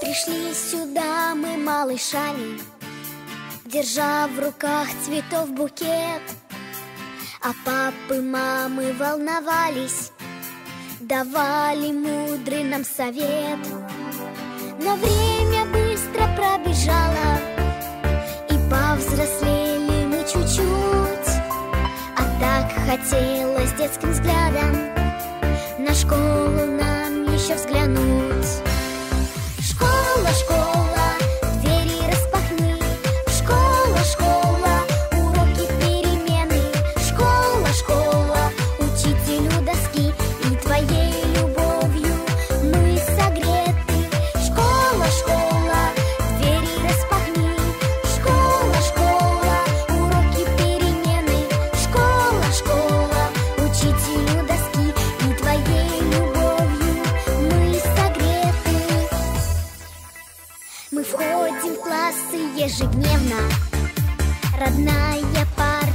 Пришли сюда мы малышами, Держа в руках цветов букет. А папы, мамы волновались Давали мудрый нам совет. Но время быстро пробежало И повзрослели мы чуть-чуть. А так хотелось детским взглядом На школу ежедневно Родная пара.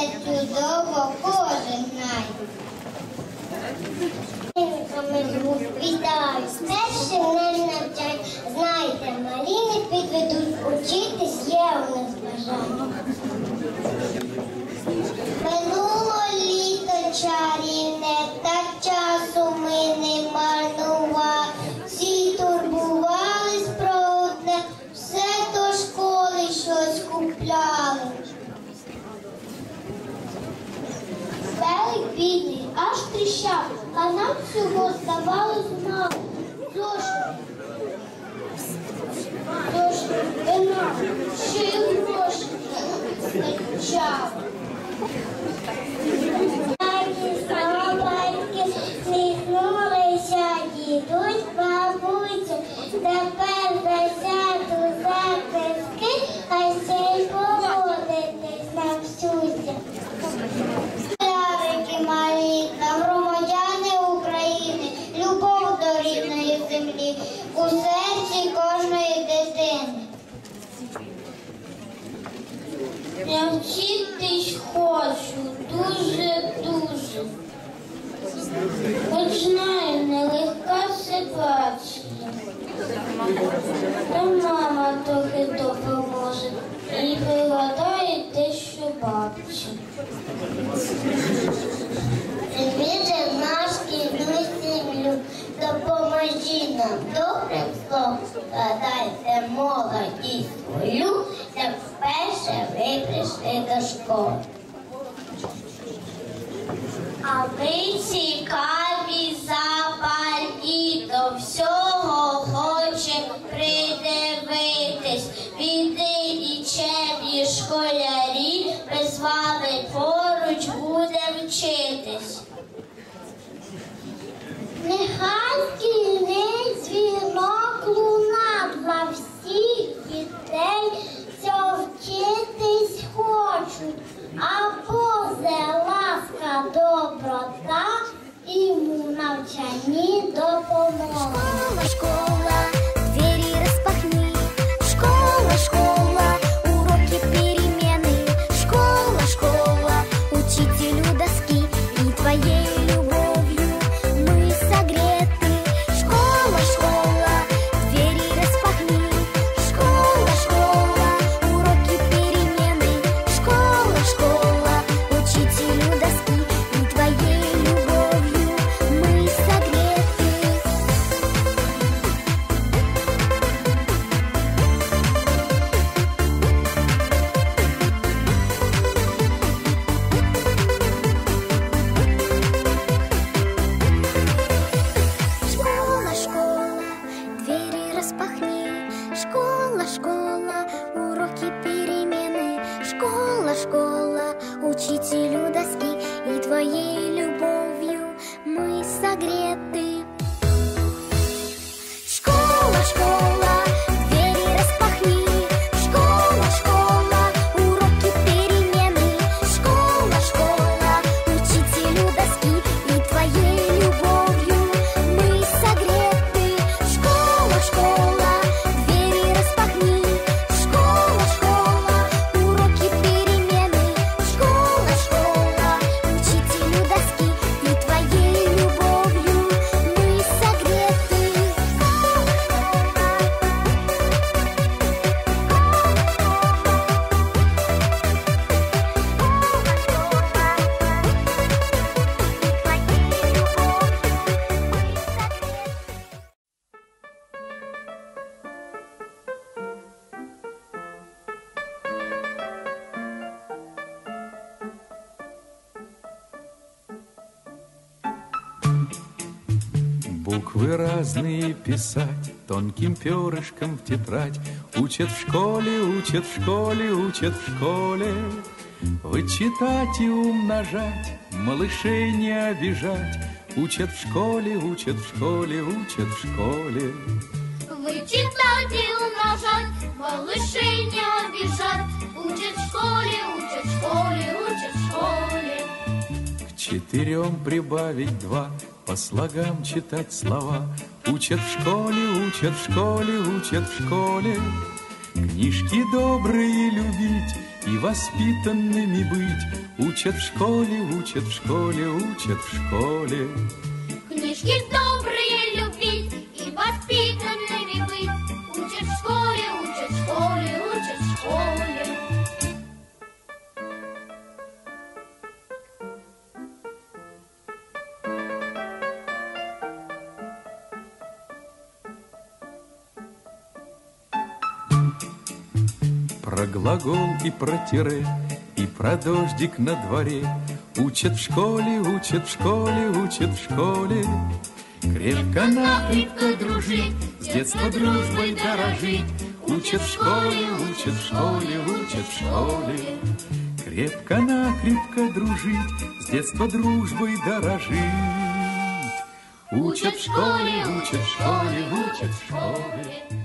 це чудово кожен знає. Вітаю, старші не навчать. Знайте, маліни підведуть, учитись є у нас бажання. тріщав, а нам всего здавалось мало. Дождь, дождь, и нам еще й гроші не. príncipe. школу. пахни Школа, школа, уроки перемены. Школа, школа, учителю доски. И твоей любовью мы согреты. Школа, школа. Буквы разные писать, тонким перышком в тетрадь. Учат в школе, учат в школе, учат в школе. Вычитать и умножать, малышей не обижать. Учат в школе, учат в школе, учат в школе. Вычитать и умножать, малышей не обижать. Учат в школе, учат в школе, учат в школе. К четырем прибавить два, по слогам читать слова. Учат в школе, учат в школе, учат в школе. Книжки добрые любить и воспитанными быть. Учат в школе, учат в школе, учат в школе. Книжки добрые Про глагол и про тире, и про дождик на дворе. Учат в школе, учат в школе, учат в школе. Крепко-накрепко дружить, с детства дружбой дорожить. Учат в школе, учат в школе, учат в школе. Крепко-накрепко дружить, с детства дружбой дорожить. Учат в школе, учат в школе, учат в школе.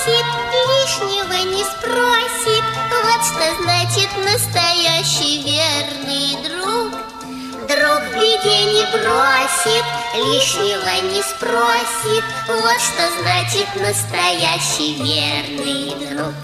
Просит, лишнего не спросит. Вот что значит настоящий верный друг. Друг в беде не бросит, лишнего не спросит. Вот что значит настоящий верный Друг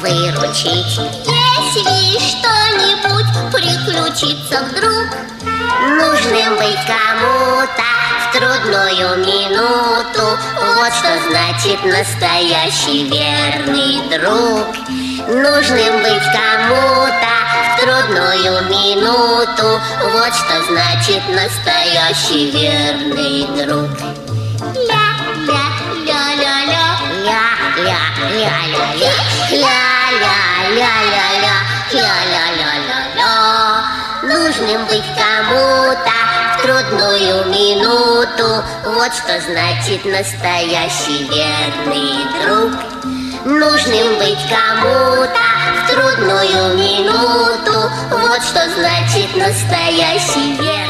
выручить. Если что-нибудь приключится вдруг Нужным быть кому-то в трудную минуту. Вот что значит настоящий верный друг. Нужным быть кому-то в трудную минуту. Вот что значит настоящий верный друг. Ля-ля, ля-ля-ля, ля-ля-ля-ля-ля, ля-ля-ля-ля-ля, ля-ля-ля-ля-ля. Нужным быть кому-то в трудную минуту, вот что значит настоящий верный друг. Нужным быть кому-то в трудную минуту, вот что значит настоящий верный